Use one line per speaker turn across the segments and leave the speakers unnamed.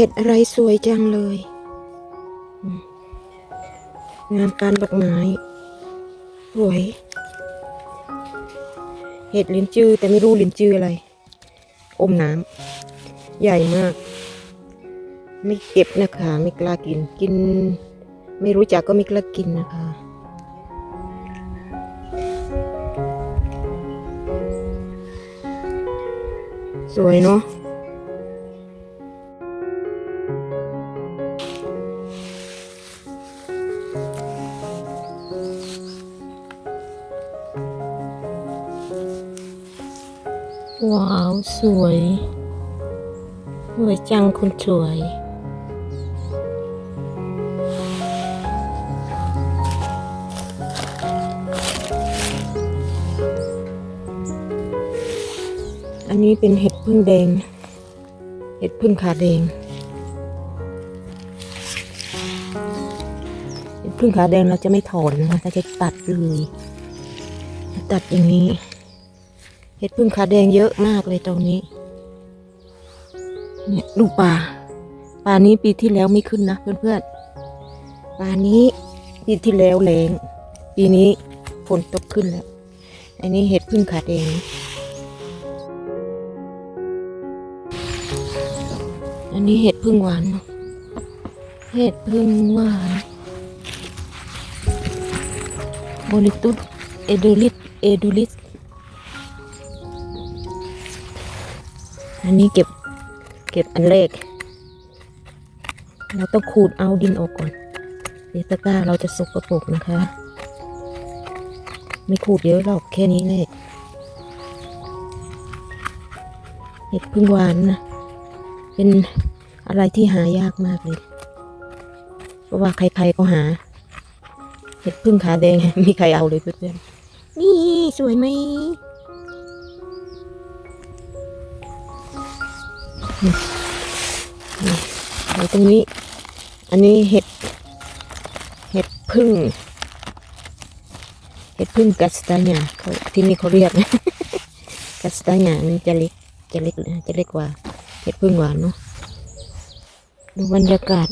เห็ดอะไรสวยจังเลย งานการบักไม้สวย เห็ดลิ้นจือแต่ไม่รู้ลิ้นจืออะไร อมน้ำใหญ่มาก ไม่เก็บนะคะ ไม่กล้ากิน กิน ไม่รู้จักก็ไม่กล้ากินนะคะสวยเนาะ ว้าว สวย สวยจังคุณสวย อันนี้เป็นเห็ดพึ่งแดง เห็ดพึ่งขาแดง เห็ดพึ่งขาแดงเราจะไม่ถอนนะคะเราจะตัดเลย ตัดอย่างนี้ เห็ดพึ่งขาแดงเยอะมากเลยตรงนี้ เนี่ยดูปลาปลานี้ปีที่แล้วไม่ขึ้นนะเพื่อนๆปลานี้ปีที่แล้วแรงปีนี้ฝนตกขึ้นแล้ว อันนี้เห็ดพึ่งขาแดง อันนี้เห็ดพึ่งหวานเนอะเห็ดพึ่งหวานโบลิตุสเอดูลิสเอดูลิส อันนี้เก็บเก็บอันแรก เราต้องขูดเอาดินออกก่อนเดี๋ยวตะกร้าเราจะสกปรกนะคะ ไม่ขูดเยอะหรอกแค่นี้เลยเห็ดพึ่งหวานนะเป็นอะไรที่หายากมากเลย เพราะว่าใครๆก็หา เห็ดพึ่งขาแดงมีใครเอาเลยเพื่อนๆนี่สวยไหม ไว้ตรงนี้ อันนี้เห็ด เห็ดพึ่ง เห็ดพึ่งกัสตาญาเขาที่นี่เขาเรียกกัสตาญานี่จะเล็ก จะเล็กนะจะเล็กกว่า เห็ดพึ่งหวานเนาะ ดูบรรยากาศ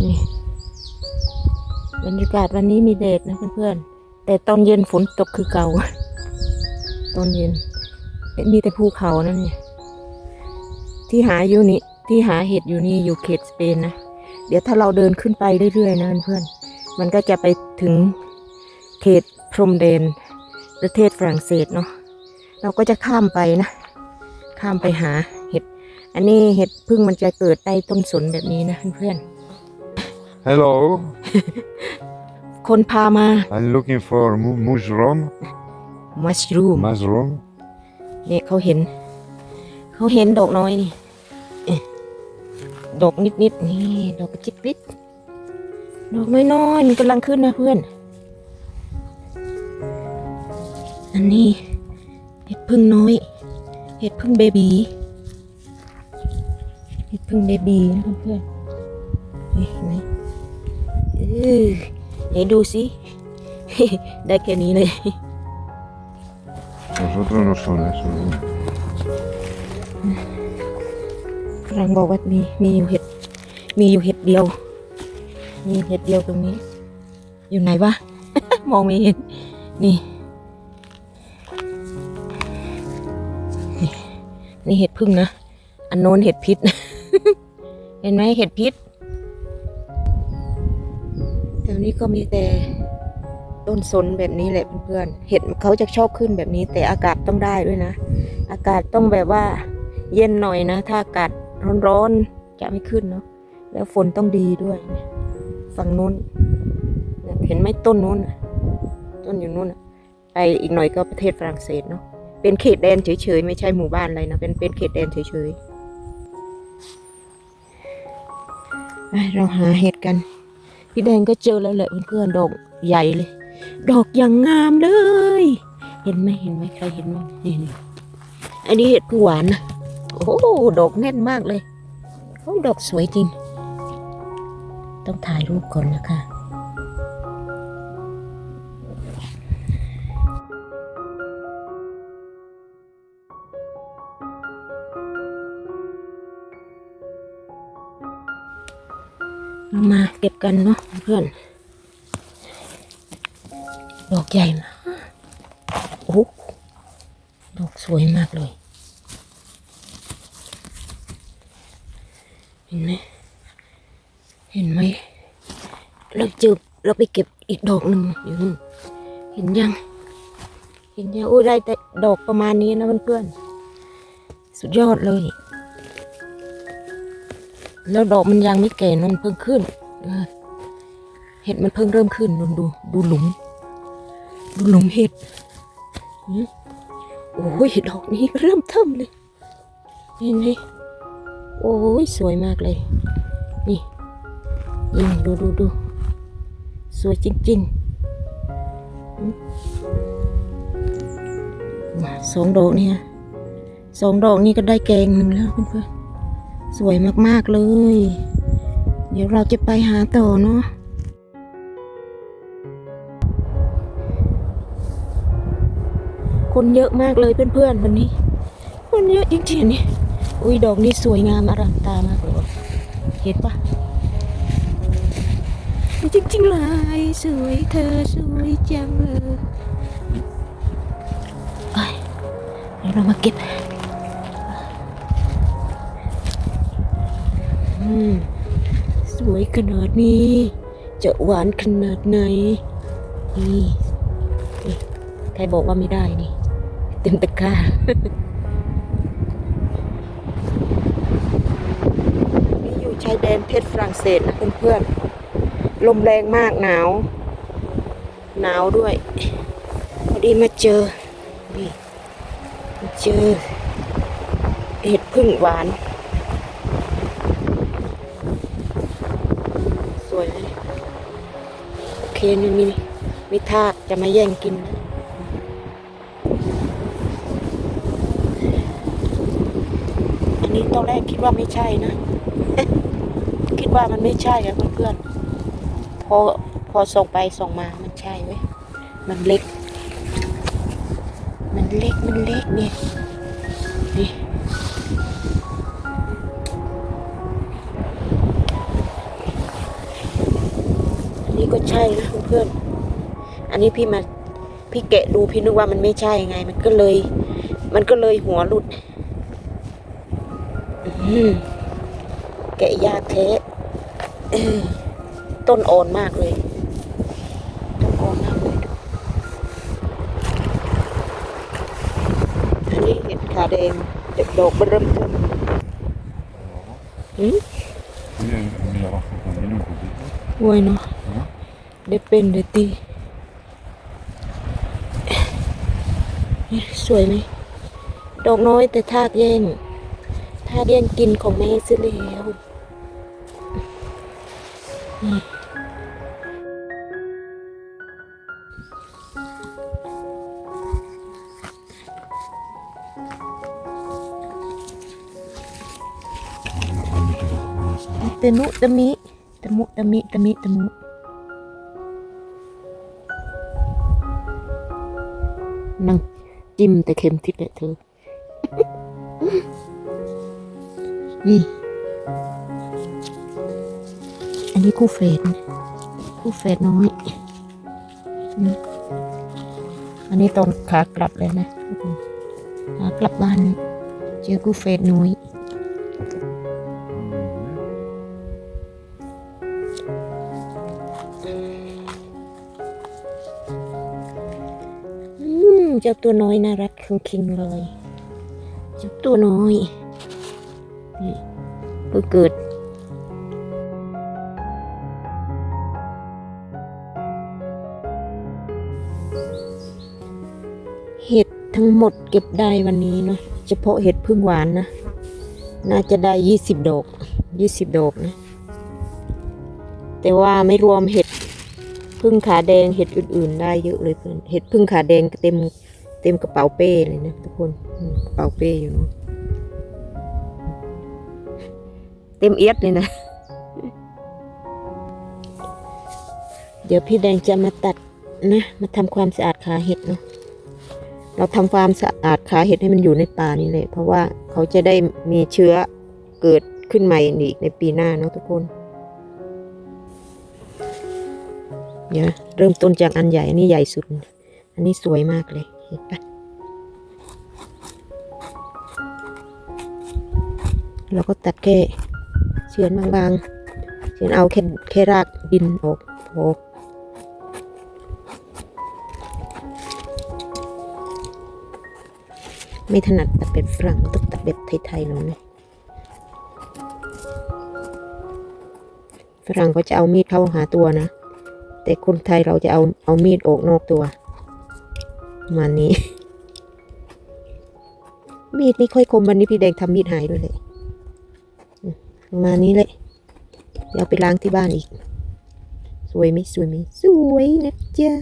นี่ บรรยากาศวันนี้มีแดดนะเพื่อนๆ แต่ตอนเย็นฝนตกคือเก่า ตอนเย็น มีแต่ภูเขานั่นเนี่ยที่หาอยู่นี่ที่หาเห็ดอยู่นี่อยู่เขตสเปนนะ เดี๋ยวถ้าเราเดินขึ้นไปเรื่อยๆนะเพื่อนๆมันก็จะไปถึงเขตพรมแดนประเทศฝรั่งเศสเนาะเราก็จะข้ามไปนะ ข้ามไปหาเห็ด อันนี้เห็ดพึ่งมันจะเกิดใต้ต้นสนแบบนี้นะเพื่อน
Hello,
ๆคนพามา
I'm looking for mu- mushroom.
มัชรูม
Mushroom.
เนี่ยเขาเห็น เขาเห็นดอกน้อยนี่เอ๊ะดนิดนี่ดอกกระจิบลิดดอกน้อยๆมันกำลังขึ้นนะเพื่อน อันนี้เห็ดพึ่งน้อย เห็ดพึ่งเบบีเห็ดพึ่งเบบีนะเพื่อนเห็นไหมเออไหนดูสิ ได้แค่นี้เลย
Los otros no son esos. ¿no?
กำลังบอกว่ามีมีอยู่เห็ด มีอยู่เห็ดเดียว มีเห็ดเดียวตรงนี้ อยู่ไหนวะ มองไม่เห็น นี่ นี่นี่เห็ดพึ่งนะ อันโน้นเห็ดพิษ เห็นไหมเห็ดพิษแถวนี้ก็มีแต่ ต้นสนแบบนี้แหละเพื่อนๆเห็ดเขาจะชอบขึ้นแบบนี้ แต่อากาศต้องได้ด้วยนะ อากาศต้องแบบว่า เย็นหน่อยนะ ถ้าอากาศร้อนๆจะไม่ขึ้นเนาะแล้วฝนต้องดีด้วย ฝั่งนู้นเห็นไหมต้นนู้นต้นอยู่นู้นไปอีกหน่อยก็ประเทศฝรั่งเศสเนาะเป็นเขตแดนเฉยๆไม่ใช่หมู่บ้านอะไรนะเป็นเป็นเขตแดนเฉยๆเราหาเห็ดกัน พี่แดงก็เจอแล้วแหละเพื่อนๆดอกใหญ่เลย ดอกอย่างงามเลย เห็นไหมเห็นไหมใครเห็นไหมนี่นอันนี้เห็ดหวานนะโอ้ดอกแน่นมากเลยโอ้ดอกสวยจริง ต้องถ่ายรูปก่อนนะคะมาเก็บกันเนาะเพื่อน ดอกใหญ่มากโอ้ดอกสวยมากเลย เห็นไหมเห็นไหมเราเจอเราไปเก็บอีกดอกหนึ่งอยู่นู่นเห็นยัง เห็นยังโอ้ยได้แต่ดอกประมาณนี้นะเพื่อนๆสุดยอดเลย แล้วดอกมันยังไม่แก่นมันเพิ่งขึ้นเออเห็ดมันเพิ่งเริ่มขึ้นนนดูดูหลุม ดูหลุมเห็ดโอ้ยดอกนี้เริ่มเทิมเลยเห็นไหมโอ้ยสวยมากเลย นี่ยิงดูดูดูสวยจริงๆมมาสองดอกเนี่ยสองดอกนี้ก็ได้แกงหนึ่งแล้วเพื่อนๆสวยมากๆเลย เดี๋ยวเราจะไปหาต่อเนาะ คนเยอะมากเลยเพื่อนๆวันนี้ คนเยอะจริงๆนี่อุ้ยดอกนี้สวยงามอร่ามตามากเลยเห็นปะจริงๆเลยสวยเธอสวยจังเลยเดี๋ยวเรามาเก็บสวยขนาดนี้ จะหวานขนาดไหนนี่ใครบอกว่าไม่ได้นี่ เต็มตะกร้านี่อยู่ชายแดนเพชรฝรั่งเศสนะเพื่อนๆ ลมแรงมากหนาว หนาวด้วยพอดีมาเจอ นี่มาเจอ เห็ดพึ่งหวาน สวยไหมโอเคนี่มีมีทากจะมาแย่งกินนะอันนี้ ตอนแรกคิดว่าไม่ใช่นะ คิดว่ามันไม่ใช่อะเพื่อนๆพอพอส่งไปส่งมามันใช่เว้ยมันเล็ก มันเล็กมันเล็กเนี่ยนี่นนี้ก็ใช่นะเพื่อนอันนี้พี่มาพี่แกะดูพี่นึกว่ามันไม่ใช่ไง มันก็เลย มันก็เลยหัวหลุด แกะยากแท้เออต้นอ่อนมากเลย ต้นอ่อนมากเลยอันนี้เห็ดขาแดงเด็กดอกมันเริ่มต้นอืม
Vieni, vieni abajo también un poquito.
อวยเนาะ
¿no?
ได้เป็นได้ตีสวยไหมดอกน้อยแต่ทากแย่ง ทากแย่งกินของแม่ซะแล้วตะนุตะมิตะมุตะมิตะมิตะมุนั่งจิ้มแต่เข็มทิศแหละเธอ นี่ อันนี้คู่เฟดนะคู่เฟดน้อย อันนี้ตอนขากลับเลยนะขากลับบ้าน เจอคู่เฟดน้อยอืมเจ้าตัวน้อยน่ารักคิงคิงๆเลย เจ้าตัวน้อย เพิ่งเกิดเห็ดทั้งหมดเก็บได้วันนี้เนาะเฉพาะเห็ดพึ่งหวานนะ น่าจะได้ยี่สิบดอกยี่สิบดอกนะ แต่ว่าไม่รวมเห็ดพึ่งขาแดงเห็ดอื่น ๆ ได้เยอะเลยเพื่อนเห็ดพึ่งขาแดงเต็มเต็มกระเป๋าเป้เลยนะทุกคนกระเป๋าเป้อยู่เนอะ เต็มเอียดเลยนะ เดี๋ยวพี่แดงจะมาตัดนะ มาทำความสะอาดขาเห็ดเนาะ เราทำความสะอาดขาเห็ดให้มันอยู่ในป่านี่เลย เพราะว่าเขาจะได้มีเชื้อเกิดขึ้นใหม่อีกในปีหน้าเนาะทุกคนเดี๋ยวเริ่มต้นจากอันใหญ่อันนี้ใหญ่สุด อันนี้สวยมากเลยเห็นปะเราก็ตัดแค่ เฉือนบางๆ เฉือนเอาแค่แค่รากดินออกพอไม่ถนัดตัดแบบฝรั่งต้องตัดแบบไทยๆหน่อยนะฝรั่งเขาจะเอามีดเข้าหาตัวนะ แต่คนไทยเราจะเอาเอามีดออกนอกตัวมานี้ มีดไม่ค่อยคมวันนี้พี่แดงทำมีดหายด้วยเลย มประมาณนี้เลยเดี๋ยวไปล้างที่บ้านอีก สวยไหมสวยไหมสวยนะจ๊ะ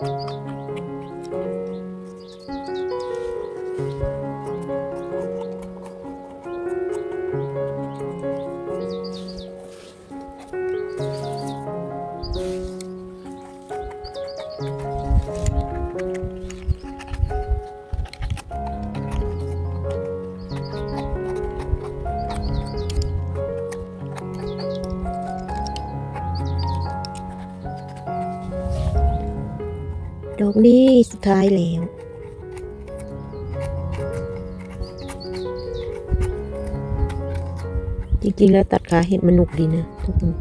thank you ดอกนี้สุดท้ายแล้ว จริงๆแล้วตัดขาเห็ดมันหนุกดีนะทุกคน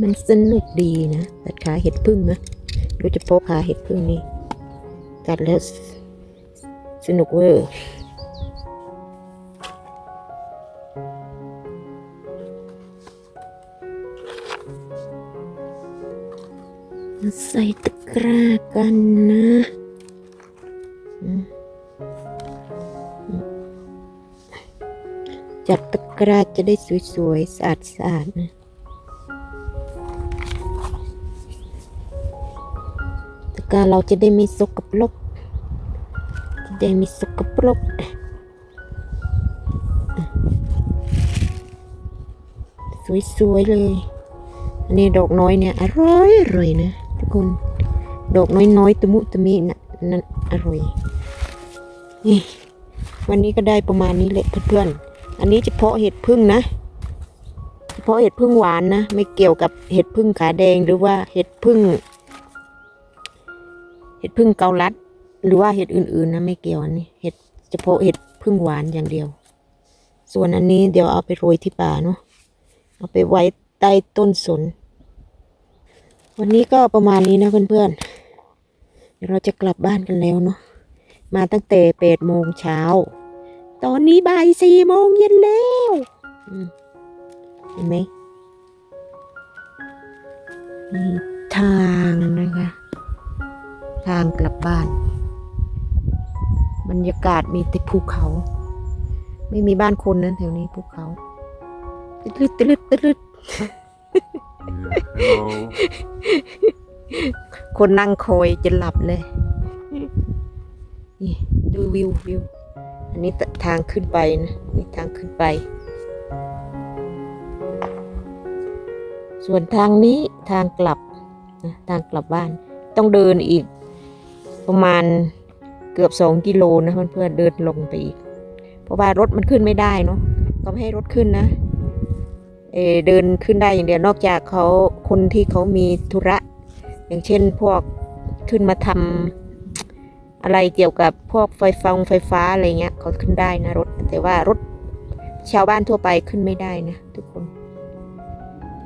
มันสนุกดีนะ ตัดขาเห็ดพึ่งนะโดยเฉพาะขาเห็ดพึ่งนี่ ตัดแล้วสสนุกเวอร์ ใส่ตะกร้ากันนะจัดตะกร้าจะได้สวยๆสะอาดๆนะตะกร้าเราจะได้ไม่สกปรกจะได้ไม่สกปรกสวยๆเลยอันนี้ดอกน้อยเนี่ย อร่อยอร่อยนะ คนดอกน้อยๆตะมุตะมินะนั่นอร่อยนี่วันนี้ก็ได้ประมาณนี้แหละเพื่อนๆอันนี้เฉพาะเห็ดพึ่งนะเฉพาะเห็ดพึ่งหวานนะไม่เกี่ยวกับเห็ดพึ่งขาแดงหรือว่าเห็ดพึ่ง เห็ดพึ่งเกาลัด หรือว่าเห็ดอื่นๆนะไม่เกี่ยวอันนี้เห็ดเฉพาะเห็ดพึ่งหวานอย่างเดียว ส่วนอันนี้เดี๋ยวเอาไปโรยที่ป่าเนาะเอาไปไว้ใต้ต้นสน วันนี้ก็ประมาณนี้นะเพื่อนๆ เดี๋ยวเราจะกลับบ้านกันแล้วเนาะ มาตั้งแต่แปดโมงเช้า ตอนนี้บ่ายสี่โมงเย็นแล้วเห็นไหมนี่ทางนะคะ ทางกลับบ้าน บรรยากาศมีแต่ภูเขา ไม่มีบ้านคนนั้นแถวนี้ภูเขา ตึดตึดตึดตึด คนนั่งคอยจะหลับเลยนี่ดูวิววิว อันนี้ทางขึ้นไปนะนี่ทางขึ้นไป ส่วนทางนี้ทางกลับนะทางกลับบ้าน ต้องเดินอีกประมาณเกือบสองกิโลนะเพื่อนๆเดินลงไปอีก เพราะว่ารถมันขึ้นไม่ได้เนาะก็ไม่ให้รถขึ้นนะ เดินขึ้นได้อย่างเดียวนอกจากเขาคนที่เขามีธุระ อย่างเช่นพวกขึ้นมาทำอะไรเกี่ยวกับพวกไฟฟ้าไฟฟ้าอะไรเงี้ยเขาขึ้นได้นะรถ แต่ว่ารถชาวบ้านทั่วไปขึ้นไม่ได้นะทุกคน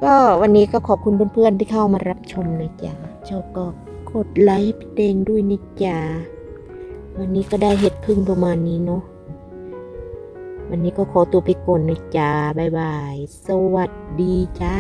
ก็วันนี้ก็ขอบคุณเพื่อนๆที่เข้ามารับชมนะจ๊ะชอบก็กดไลค์ให้พี่เดงด้วยนะจ๊ะวันนี้ก็ได้เห็ดพึ่งประมาณนี้เนาะ วันนี้ก็ขอตัวไปก่อนนะจ้าบ๊ายบาย สวัสดีจ้า